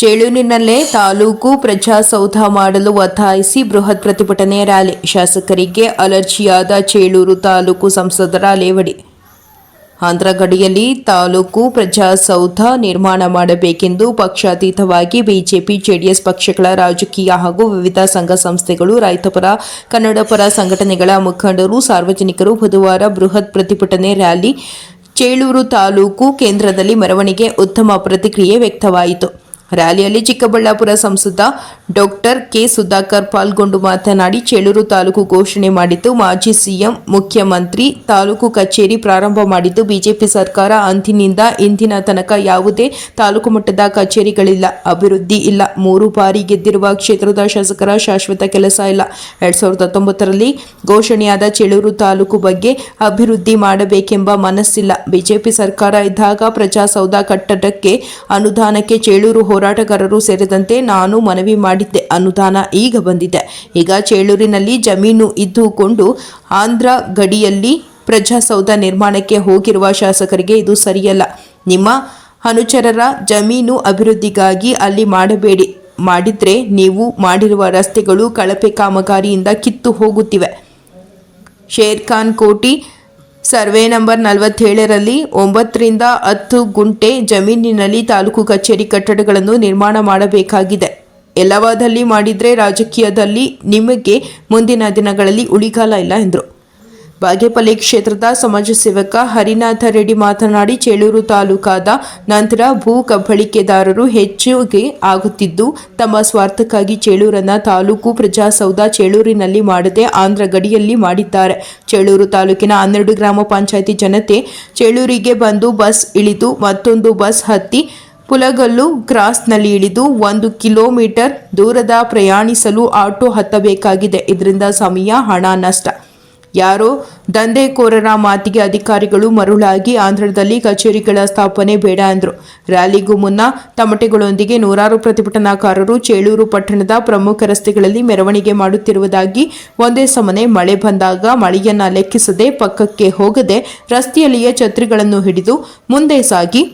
ಚೇಳೂರಿನಲ್ಲೇ ತಾಲೂಕು ಪ್ರಜಾಸೌಧ ಮಾಡಲು ಒತ್ತಾಯಿಸಿ ಬೃಹತ್ ಪ್ರತಿಭಟನೆ ರ್ಯಾಲಿ. ಶಾಸಕರಿಗೆ ಅಲರ್ಜಿಯಾದ ಚೇಳೂರು ತಾಲೂಕು ಸಂಸದರ ಲೇವಡಿ ಆಂಧ್ರ ಗಡಿಯಲ್ಲಿ ತಾಲೂಕು ಪ್ರಜಾಸೌಧ ನಿರ್ಮಾಣ ಮಾಡಬೇಕೆಂದು ಪಕ್ಷಾತೀತವಾಗಿ ಬಿಜೆಪಿ, ಜೆಡಿಎಸ್ ಪಕ್ಷಗಳ ರಾಜಕೀಯ ಹಾಗೂ ವಿವಿಧ ಸಂಘ ಸಂಸ್ಥೆಗಳು, ರೈತಪರ, ಕನ್ನಡಪರ ಸಂಘಟನೆಗಳ ಮುಖಂಡರು, ಸಾರ್ವಜನಿಕರು ಬುಧವಾರ ಬೃಹತ್ ಪ್ರತಿಭಟನೆ ರ್ಯಾಲಿ. ಚೇಳೂರು ತಾಲೂಕು ಕೇಂದ್ರದಲ್ಲಿ ಮೆರವಣಿಗೆ ಉತ್ತಮ ಪ್ರತಿಕ್ರಿಯೆ ವ್ಯಕ್ತವಾಯಿತು. ರ್ಯಾಲಿಯಲ್ಲಿ ಚಿಕ್ಕಬಳ್ಳಾಪುರ ಸಂಸದ ಡಾಕ್ಟರ್ ಕೆ ಸುಧಾಕರ್ ಪಾಲ್ಗೊಂಡು ಮಾತನಾಡಿ, ಚೇಳೂರು ತಾಲೂಕು ಘೋಷಣೆ ಮಾಡಿದ್ದು, ಮಾಜಿ ಸಿಎಂ, ಮುಖ್ಯಮಂತ್ರಿ, ತಾಲೂಕು ಕಚೇರಿ ಪ್ರಾರಂಭ ಮಾಡಿದ್ದು ಬಿಜೆಪಿ ಸರ್ಕಾರ. ಅಂದಿನಿಂದ ಇಂದಿನ ತನಕ ಯಾವುದೇ ತಾಲೂಕು ಮಟ್ಟದ ಕಚೇರಿಗಳಿಲ್ಲ. ಅಭಿವೃದ್ಧಿ ಇಲ್ಲ. ಮೂರು ಬಾರಿ ಗೆದ್ದಿರುವ ಕ್ಷೇತ್ರದ ಶಾಸಕರ ಶಾಶ್ವತ ಕೆಲಸ ಇಲ್ಲ. ಎರಡ್ ಸಾವಿರದ ಹತ್ತೊಂಬತ್ತರಲ್ಲಿ ಘೋಷಣೆಯಾದ ಚೇಳೂರು ತಾಲೂಕು ಬಗ್ಗೆ ಅಭಿವೃದ್ಧಿ ಮಾಡಬೇಕೆಂಬ ಮನಸ್ಸಿಲ್ಲ. ಬಿಜೆಪಿ ಸರ್ಕಾರ ಇದ್ದಾಗ ಪ್ರಜಾಸೌಧ ಕಟ್ಟಡಕ್ಕೆ ಅನುದಾನಕ್ಕೆ ಚೇಳೂರು ಹೋರಾಟಗಾರರು ಸೇರಿದಂತೆ ನಾನು ಮನವಿ ಮಾಡಿದ್ದೆ. ಅನುದಾನ ಈಗ ಬಂದಿದೆ. ಈಗ ಚೇಳೂರಿನಲ್ಲಿ ಜಮೀನು ಇದ್ದುಕೊಂಡು ಆಂಧ್ರ ಗಡಿಯಲ್ಲಿ ಪ್ರಜಾಸೌಧ ನಿರ್ಮಾಣಕ್ಕೆ ಹೋಗಿರುವ ಶಾಸಕರಿಗೆ ಇದು ಸರಿಯಲ್ಲ. ನಿಮ್ಮ ಅನುಚರರ ಜಮೀನು ಅಭಿವೃದ್ಧಿಗಾಗಿ ಅಲ್ಲಿ ಮಾಡಬೇಡಿ. ಮಾಡಿದ್ರೆ ನೀವು ಮಾಡಿರುವ ರಸ್ತೆಗಳು ಕಳಪೆ ಕಾಮಗಾರಿಯಿಂದ ಕಿತ್ತು ಹೋಗುತ್ತಿವೆ. ಶೇರ್ ಖಾನ್ ಕೋಟಿ, ಸರ್ವೆ ನಂಬರ್ ನಲವತ್ತೇಳರಲ್ಲಿ ಒಂಬತ್ತರಿಂದ ಹತ್ತು ಗುಂಟೆ ಜಮೀನಿನಲ್ಲಿ ತಾಲೂಕು ಕಚೇರಿ ಕಟ್ಟಡಗಳನ್ನು ನಿರ್ಮಾಣ ಮಾಡಬೇಕಾಗಿದೆ. ಎಲ್ಲವಾದಲ್ಲಿ ಮಾಡಿದರೆ ರಾಜಕೀಯದಲ್ಲಿ ನಿಮಗೆ ಮುಂದಿನ ದಿನಗಳಲ್ಲಿ ಉಳಿಗಾಲ ಇಲ್ಲ ಎಂದರು. ಬಾಗೇಪಲ್ಲಿ ಕ್ಷೇತ್ರದ ಸಮಾಜ ಸೇವಕ ಹರಿನಾಥ ರೆಡ್ಡಿ ಮಾತನಾಡಿ, ಚೇಳೂರು ತಾಲೂಕಾದ ನಂತರ ಭೂ ಕಬ್ಬಳಿಕೆದಾರರು ಹೆಚ್ಚಿಗೆ ಆಗುತ್ತಿದ್ದು, ತಮ್ಮ ಸ್ವಾರ್ಥಕ್ಕಾಗಿ ಚೇಳೂರನ್ನ ತಾಲೂಕು ಪ್ರಜಾಸೌಧ ಚೇಳೂರಿನಲ್ಲಿ ಮಾಡದೆ ಆಂಧ್ರ ಗಡಿಯಲ್ಲಿ ಮಾಡಿದ್ದಾರೆ. ಚೇಳೂರು ತಾಲೂಕಿನ ಹನ್ನೆರಡು ಗ್ರಾಮ ಪಂಚಾಯಿತಿ ಜನತೆ ಚೇಳೂರಿಗೆ ಬಂದು ಬಸ್ ಇಳಿದು ಮತ್ತೊಂದು ಬಸ್ ಹತ್ತಿ ಪುಲಗಲ್ಲು ಕ್ರಾಸ್ನಲ್ಲಿ ಇಳಿದು ಒಂದು ಕಿಲೋಮೀಟರ್ ದೂರದ ಪ್ರಯಾಣಿಸಲು ಆಟೋ ಹತ್ತಬೇಕಾಗಿದೆ. ಇದರಿಂದ ಸಮಯ, ಹಣ ನಷ್ಟ. ಯಾರೋ ದಂಧೆಕೋರರ ಮಾತಿಗೆ ಅಧಿಕಾರಿಗಳು ಮರುಳಾಗಿ ಆಂಧ್ರದಲ್ಲಿ ಕಚೇರಿಗಳ ಸ್ಥಾಪನೆ ಬೇಡ ಅಂದರು. ರ್ಯಾಲಿಗೂ ಮುನ್ನ ತಮಟೆಗಳೊಂದಿಗೆ ನೂರಾರು ಪ್ರತಿಭಟನಾಕಾರರು ಚೇಳೂರು ಪಟ್ಟಣದ ಪ್ರಮುಖ ರಸ್ತೆಗಳಲ್ಲಿ ಮೆರವಣಿಗೆ ಮಾಡುತ್ತಿರುವುದಾಗಿ ಒಂದೇ ಸಮನೆ ಮಳೆ ಬಂದಾಗ ಮಳೆಯನ್ನ ಲೆಕ್ಕಿಸದೆ ಪಕ್ಕಕ್ಕೆ ಹೋಗದೆ ರಸ್ತೆಯಲ್ಲಿಯೇ ಛತ್ರಿಗಳನ್ನು ಹಿಡಿದು ಮುಂದೆ ಸಾಗಿ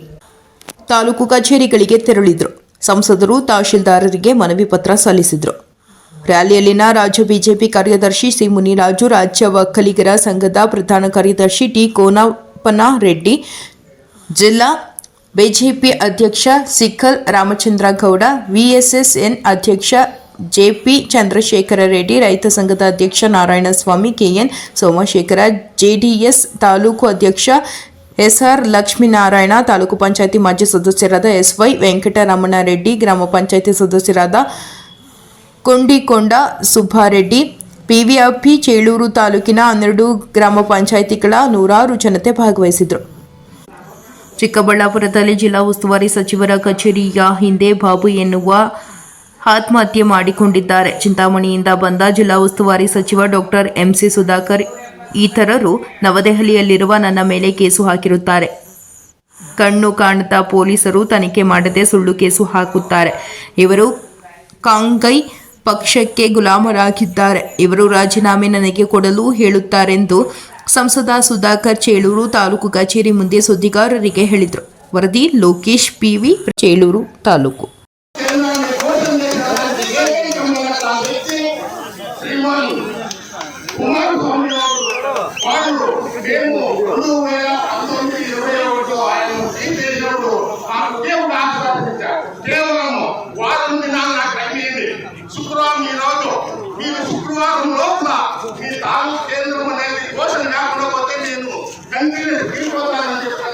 ತಾಲೂಕು ಕಚೇರಿಗಳಿಗೆ ತೆರಳಿದ್ರು. ಸಂಸದರು, ತಹಶೀಲ್ದಾರರಿಗೆ ಮನವಿ ಪತ್ರ ಸಲ್ಲಿಸಿದ್ರು. ರ್ಯಾಲಿಯಲ್ಲಿನ ರಾಜ್ಯ ಬಿಜೆಪಿ ಕಾರ್ಯದರ್ಶಿ ಸಿ ಮುನಿರಾಜು, ರಾಜ್ಯ ಒಕ್ಕಲಿಗರ ಸಂಘದ ಪ್ರಧಾನ ಕಾರ್ಯದರ್ಶಿ ಟಿ ಕೋನಪ್ಪನ ರೆಡ್ಡಿ ಜಿಲ್ಲಾ ಬಿಜೆಪಿ ಅಧ್ಯಕ್ಷ ಸಿಕ್ಕಲ್ ರಾಮಚಂದ್ರ ಗೌಡ ವಿಎಸ್ಎಸ್ಎನ್ ಅಧ್ಯಕ್ಷ ಜೆಪಿ ಚಂದ್ರಶೇಖರ ರೆಡ್ಡಿ ರೈತ ಸಂಘದ ಅಧ್ಯಕ್ಷ ನಾರಾಯಣಸ್ವಾಮಿ, ಕೆಎನ್ ಸೋಮಶೇಖರ, ಜೆಡಿಎಸ್ ತಾಲೂಕು ಅಧ್ಯಕ್ಷ ಎಸ್ಆರ್ ಲಕ್ಷ್ಮೀನಾರಾಯಣ ತಾಲೂಕು ಪಂಚಾಯತಿ ಮಾಜಿ ಸದಸ್ಯರಾದ ಎಸ್ವೈ ವೆಂಕಟರಮಣರೆಡ್ಡಿ, ಗ್ರಾಮ ಪಂಚಾಯಿತಿ ಸದಸ್ಯರಾದ ಕೊಂಡಿಕೊಂಡ ಸುಬ್ಬಾರೆಡ್ಡಿ, ಪಿವಿಆರ್ಪಿ ಚೇಳೂರು ತಾಲೂಕಿನ ಹನ್ನೆರಡು ಗ್ರಾಮ ಪಂಚಾಯಿತಿಗಳ ನೂರಾರು ಜನತೆ ಭಾಗವಹಿಸಿದರು. ಚಿಕ್ಕಬಳ್ಳಾಪುರದಲ್ಲಿ ಜಿಲ್ಲಾ ಉಸ್ತುವಾರಿ ಸಚಿವರ ಕಚೇರಿಯ ಹಿಂದೆ ಬಾಬು ಎನ್ನುವ ಆತ್ಮಹತ್ಯೆ ಮಾಡಿಕೊಂಡಿದ್ದಾರೆ. ಚಿಂತಾಮಣಿಯಿಂದ ಬಂದ ಜಿಲ್ಲಾ ಉಸ್ತುವಾರಿ ಸಚಿವ ಡಾಕ್ಟರ್ ಎಂಸಿ ಸುಧಾಕರ್ ಇತರರು ನವದೆಹಲಿಯಲ್ಲಿರುವ ನನ್ನ ಮೇಲೆ ಕೇಸು ಹಾಕಿರುತ್ತಾರೆ. ಕಣ್ಣು ಕಾಣುತ್ತಾ ಪೊಲೀಸರು ತನಿಖೆ ಮಾಡದೆ ಸುಳ್ಳು ಕೇಸು ಹಾಕುತ್ತಾರೆ. ಇವರು ಕಾಂಗೈ ಪಕ್ಷಕ್ಕೆ ಗುಲಾಮರಾಗಿದ್ದಾರೆ. ಇವರು ರಾಜೀನಾಮೆ ನನಗೆ ಕೊಡಲು ಹೇಳುತ್ತಾರೆಂದು ಸಂಸದ ಸುಧಾಕರ್ ಚೇಳೂರು ತಾಲೂಕು ಕಚೇರಿ ಮುಂದೆ ಸುದ್ದಿಗಾರರಿಗೆ ಹೇಳಿದರು. ವರದಿ ಲೋಕೇಶ್ ಪಿವಿ ಚೇಳೂರು ತಾಲೂಕು. కుమారస్వామి వాళ్ళు మేము రెండు వేల పంతొమ్మిది ఇరవై ఒకటి ఆయన చేసినప్పుడు ఆ దేవుడు ఆశీర్వదించారు కేవలం వారం దినాలు నాకు అయ్యింది శుక్రవారం ఈ రోజు మీరు శుక్రవారం లోపల మీ తాలూకు కేంద్రం అనేది ఘోషణ లేకుండా పోతే నేను కంటిన్యూ తీసుకోవాలని చెప్పి